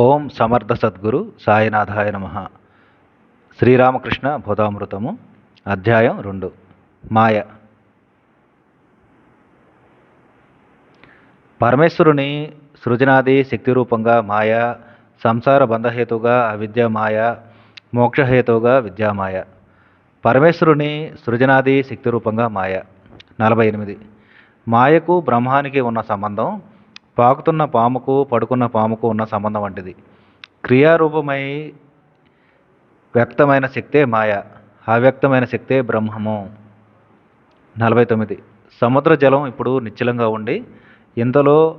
ఓం సమర్థ సద్గురు సాయినాథాయ నమ. శ్రీరామకృష్ణ బోధామృతము అధ్యాయం రెండు మాయ. పరమేశ్వరుని సృజనాది శక్తి రూపంగా మాయ సంసార బంధహేతుగా అవిద్య మాయ మోక్షహేతువుగా విద్యామాయ పరమేశ్వరుని సృజనాది శక్తి రూపంగా మాయ. నలభై ఎనిమిది మాయకు బ్రహ్మానికి ఉన్న సంబంధం పాకుతున్న పాముకు పడుకున్న పాముకు ఉన్న సంబంధం వంటిది. క్రియారూపమై వ్యక్తమైన శక్తే మాయ అవ్యక్తమైన శక్తే బ్రహ్మము. నలభై తొమ్మిది. సముద్ర జలం ఇప్పుడు నిశ్చలంగా ఉండి ఇంతలో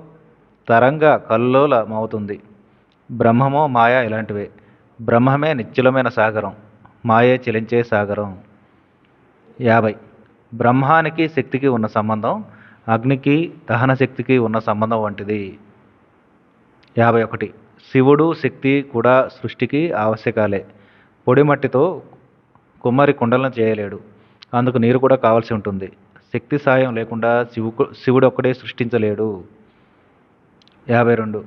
తరంగ కల్లోలమవుతుంది బ్రహ్మము మాయ ఇలాంటివే. బ్రహ్మమే నిశ్చలమైన సాగరం మాయే చెలించే సాగరం. యాభై. బ్రహ్మానికి శక్తికి ఉన్న సంబంధం అగ్నికి దహన శక్తికి ఉన్న సంబంధం వంటిది. యాభై ఒకటి. శివుడు శక్తి కూడా సృష్టికి ఆవశ్యకాలే. పొడి మట్టితో కుమ్మరి కుండలను చేయలేడు. అందుకు నీరు కూడా కావాల్సి ఉంటుంది. శక్తి సాయం లేకుండా శివు శివుడు ఒక్కడే సృష్టించలేడు. యాభై రెండు.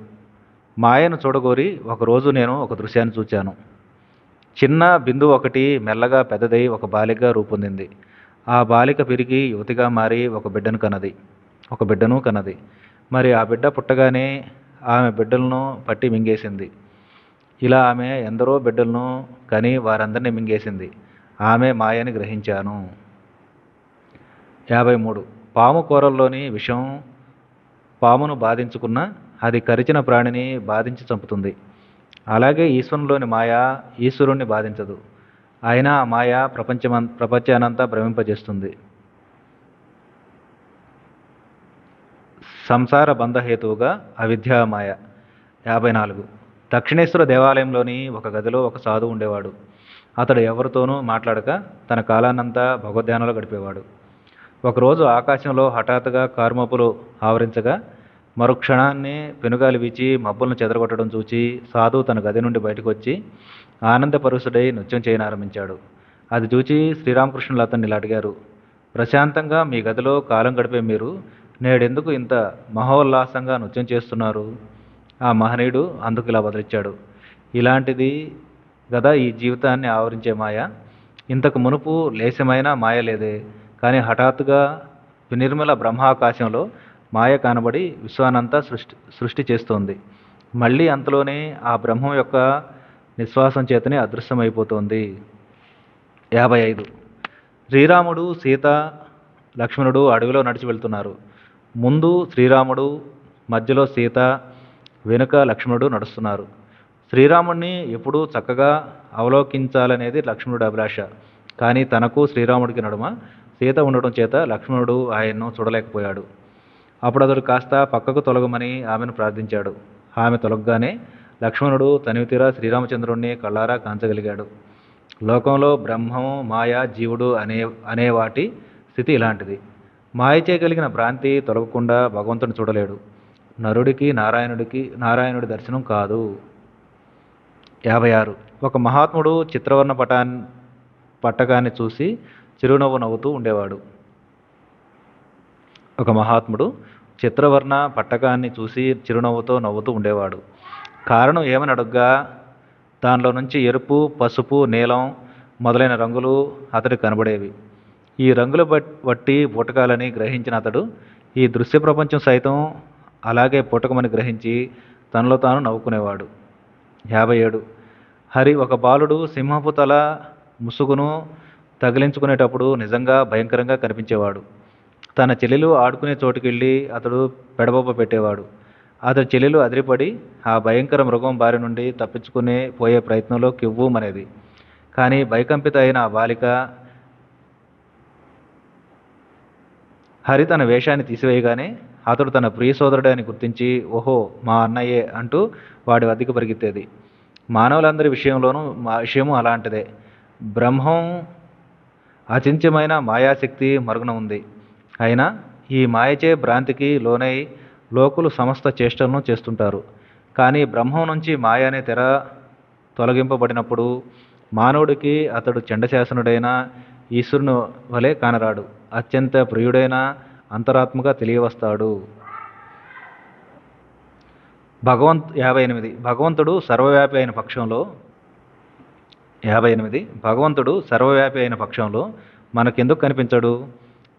మాయను చూడగోరి ఒకరోజు నేను ఒక దృశ్యాన్ని చూచాను. చిన్న బిందు ఒకటి మెల్లగా పెద్దదై ఒక బాలికగా రూపొందింది. ఆ బాలిక పెరిగి యువతిగా మారి ఒక బిడ్డను కన్నది. ఒక బిడ్డను కన్నది. మరి ఆ బిడ్డ పుట్టగానే ఆమె బిడ్డలను పట్టి మింగేసింది. ఇలా ఆమె ఎందరో బిడ్డలను కని వారందరినీ మింగేసింది. ఆమె మాయని గ్రహించాను. యాభై మూడు. పాము కూరల్లోని విషం పామును బాధించుకున్న అది కరిచిన ప్రాణిని బాధించి చంపుతుంది. అలాగే ఈశ్వరంలోని మాయ ఈశ్వరుణ్ణి బాధించదు. అయినా మాయ ప్రపంచమం ప్రపంచానంతా భ్రమింపజేస్తుంది. సంసార బంధహేతువుగా అవిద్యామాయ యాభై నాలుగు దక్షిణేశ్వర దేవాలయంలోని ఒక గదిలో ఒక సాధువు ఉండేవాడు. అతడు ఎవరితోనూ మాట్లాడక తన కాలాన్నంతా భగవద్ధ్యానంలో గడిపేవాడు. ఒకరోజు ఆకాశంలో హఠాత్తుగా కార్మపులు ఆవరించగా మరుక్షణాన్ని పెనుగాలి వీచి మబ్బులను చెదరగొట్టడం చూచి సాధువు తన గది నుండి బయటకు వచ్చి ఆనందపరుసుడై నృత్యం చేయనారంభించాడు. అది చూచి శ్రీరామకృష్ణులు అతన్ని ఇలా అడిగారు ప్రశాంతంగా మీ గదిలో కాలం గడిపే మీరు నేడెందుకు ఇంత మహోల్లాసంగా నృత్యం చేస్తున్నారు? ఆ మహనీయుడు అందుకు ఇలా బదిలిచ్చాడు ఇలాంటిది గదా ఈ జీవితాన్ని ఆవరించే మాయ. ఇంతకు మునుపు లేశమైన మాయ లేదే కానీ హఠాత్తుగా వినిర్మల బ్రహ్మాకాశంలో మాయ కనబడి విశ్వానంతా సృష్టి సృష్టి చేస్తోంది. మళ్ళీ అంతలోనే ఆ బ్రహ్మం యొక్క నిశ్వాసం చేతనే అదృశ్యమైపోతోంది. యాభై ఐదు. శ్రీరాముడు సీత లక్ష్మణుడు అడవిలో నడిచి వెళ్తున్నారు. ముందు శ్రీరాముడు మధ్యలో సీత వెనుక లక్ష్మణుడు నడుస్తున్నారు. శ్రీరాముడిని ఎప్పుడూ చక్కగా అవలోకించాలనేది లక్ష్మణుడి అభిలాష. కానీ తనకు శ్రీరాముడికి నడుమ సీత ఉండడం చేత లక్ష్మణుడు ఆయన్ను చూడలేకపోయాడు. అప్పుడు అతడు కాస్త పక్కకు తొలగమని ఆమెను ప్రార్థించాడు. ఆమె తొలగగానే లక్ష్మణుడు తనివితీరా శ్రీరామచంద్రుణ్ణి కళ్ళారా కాంచగలిగాడు. లోకంలో బ్రహ్మం మాయ జీవుడు అనే అనే వాటి స్థితి ఇలాంటిది. మాయచే కలిగిన భ్రాంతి తొలగకుండా భగవంతుని చూడలేడు. నరుడికి నారాయణుడికి నారాయణుడి దర్శనం కాదు. యాభై ఆరు. ఒక మహాత్ముడు చిత్రవర్ణ పటాన్ పట్టకాన్ని చూసి చిరునవ్వు నవ్వుతూ ఉండేవాడు. ఒక మహాత్ముడు చిత్రవర్ణ పట్టకాన్ని చూసి చిరునవ్వుతో నవ్వుతూ ఉండేవాడు. కారణం ఏమని అడుగ్గా? దానిలో నుంచి ఎరుపు పసుపు నీలం మొదలైన రంగులు అతడి కనబడేవి. ఈ రంగులు బట్టి పుటకాలని గ్రహించిన అతడు ఈ దృశ్య ప్రపంచం సైతం అలాగే పుటకమని గ్రహించి తనలో తాను నవ్వుకునేవాడు. యాభై ఏడు. హరి ఒక బాలుడు సింహపు తల ముసుగును తగిలించుకునేటప్పుడు నిజంగా భయంకరంగా కనిపించేవాడు. తన చెల్లెలు ఆడుకునే చోటుకెళ్ళి అతడు పెడబొబ్బ పెట్టేవాడు. అతడి చెల్లెలు అదిరిపడి ఆ భయంకర మృగం బారి నుండి తప్పించుకునే పోయే ప్రయత్నంలో కివ్వుమనేది. కానీ భయకంపిత అయిన ఆ బాలిక హరి తన వేషాన్ని తీసివేయగానే అతడు తన ప్రియ సోదరుడే అని గుర్తించి ఓహో మా అన్నయ్యే అంటూ వాడి వద్దకు పరిగెత్తేది. మానవులందరి విషయంలోనూ మా విషయము అలాంటిదే. బ్రహ్మం అచింత్యమైన మాయాశక్తి మరుగున ఉంది. అయినా ఈ మాయచే భ్రాంతికి లోనై లోకులు సమస్త చేష్టలను చేస్తుంటారు. కానీ బ్రహ్మం నుంచి మాయ అనే తెర తొలగింపబడినప్పుడు మానవుడికి అతడు చండశాసనుడైన ఈశ్వరుని వలె కానరాడు. అత్యంత ప్రియుడైన అంతరాత్మగా తెలియవస్తాడు. భగవంత్ యాభై ఎనిమిది. భగవంతుడు సర్వవ్యాపి అయిన పక్షంలో యాభై ఎనిమిది. భగవంతుడు సర్వవ్యాపి అయిన పక్షంలో మనకెందుకు కనిపించడు?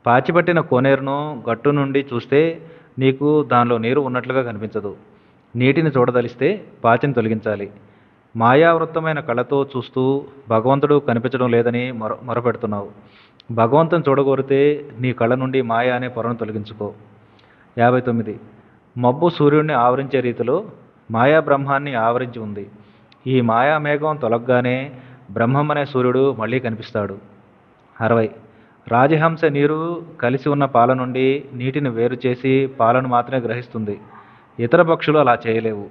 పాచిపట్టిన కోనేరును గట్టు నుండి చూస్తే నీకు దానిలో నీరు ఉన్నట్లుగా కనిపించదు. నీటిని చూడదలిస్తే పాచిని తొలగించాలి. మాయావృత్తమైన కళ్ళతో చూస్తూ భగవంతుడు కనిపించడం లేదని మొర మొరపెడుతున్నావు. భగవంతుని చూడగోరితే నీ కళ్ళ నుండి మాయ అనే పొరను తొలగించుకో. యాభై తొమ్మిది. మబ్బు సూర్యుడిని ఆవరించే రీతిలో మాయా బ్రహ్మాన్ని ఆవరించి ఉంది. ఈ మాయా మేఘం తొలగగానే బ్రహ్మం అనే సూర్యుడు మళ్ళీ కనిపిస్తాడు. అరవై. రాజహంస నీరు కలిసి ఉన్న పాల నుండి నీటిని వేరు చేసి పాలను మాత్రమే గ్రహిస్తుంది. ఇతర పక్షులు అలా చేయలేవు.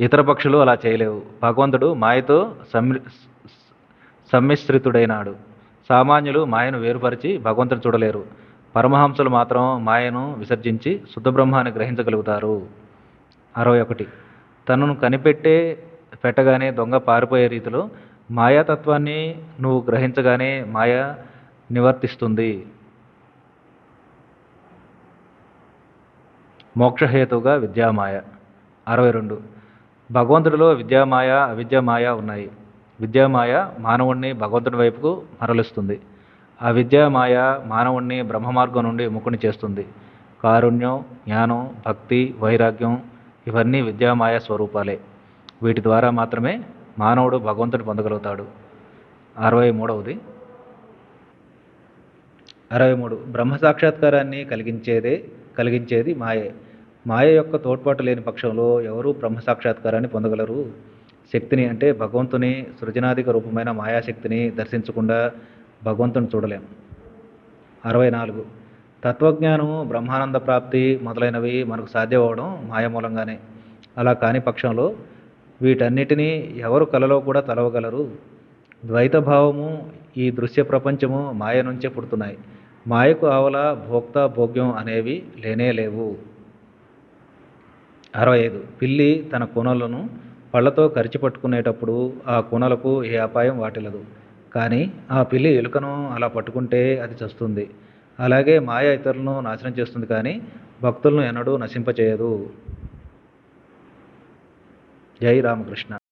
ఇతర పక్షులు అలా చేయలేవు. భగవంతుడు మాయతో సమ్మి సమ్మిశ్రితుడైనాడు. సామాన్యులు మాయను వేరుపరిచి భగవంతుని చూడలేరు. పరమహంసలు మాత్రం మాయను విసర్జించి శుద్ధ బ్రహ్మాన్ని గ్రహించగలుగుతారు. అరవై ఒకటి. తనను కనిపెట్టే పెట్టగానే దొంగ పారిపోయే రీతిలో మాయాతత్వాన్ని నువ్వు గ్రహించగానే మాయ నివర్తిస్తుంది. మోక్షహేతువుగా విద్యామాయ. అరవై రెండు. భగవంతుడిలో విద్యామాయ అవిద్యామాయ ఉన్నాయి. విద్యామాయ మానవుణ్ణి భగవంతుడి వైపుకు మరలుస్తుంది. అవిద్యామాయ మానవుణ్ణి బ్రహ్మ మార్గం నుండి ముక్కుని చేస్తుంది. కారుణ్యం జ్ఞానం భక్తి వైరాగ్యం ఇవన్నీ విద్యామాయ స్వరూపాలే. వీటి ద్వారా మాత్రమే మానవుడు భగవంతుడు పొందగలుగుతాడు. అరవై మూడవది. అరవై మూడు. బ్రహ్మ సాక్షాత్కారాన్ని కలిగించేదే కలిగించేది మాయే. మాయ యొక్క తోడ్పాటు లేని పక్షంలో ఎవరూ బ్రహ్మ సాక్షాత్కారాన్ని పొందగలరు. శక్తిని అంటే భగవంతుని సృజనాధిక రూపమైన మాయాశక్తిని దర్శించకుండా భగవంతుని చూడలేం. అరవై నాలుగు. తత్వజ్ఞానము బ్రహ్మానంద ప్రాప్తి మొదలైనవి మనకు సాధ్యమవడం మాయ మూలంగానే అలా కాని పక్షంలో వీటన్నిటినీ ఎవరు కలలో కూడా తలవగలరు? ద్వైత భావము ఈ దృశ్య ప్రపంచము మాయ నుంచే పుడుతున్నాయి. మాయకు ఆవల భోక్త భోగ్యం అనేవి లేనే లేవు. అరవై ఐదు. పిల్లి తన కొనలను పళ్ళతో కరిచి పట్టుకునేటప్పుడు ఆ కొనలకు ఏ అపాయం వాటిల్లదు. కానీ ఆ పిల్లి ఎలుకను అలా పట్టుకుంటే అది చస్తుంది. అలాగే మాయ ఇతరులను నాశనం చేస్తుంది కానీ భక్తులను ఎన్నడూ నశింపచేయదు. जय रामकृष्ण।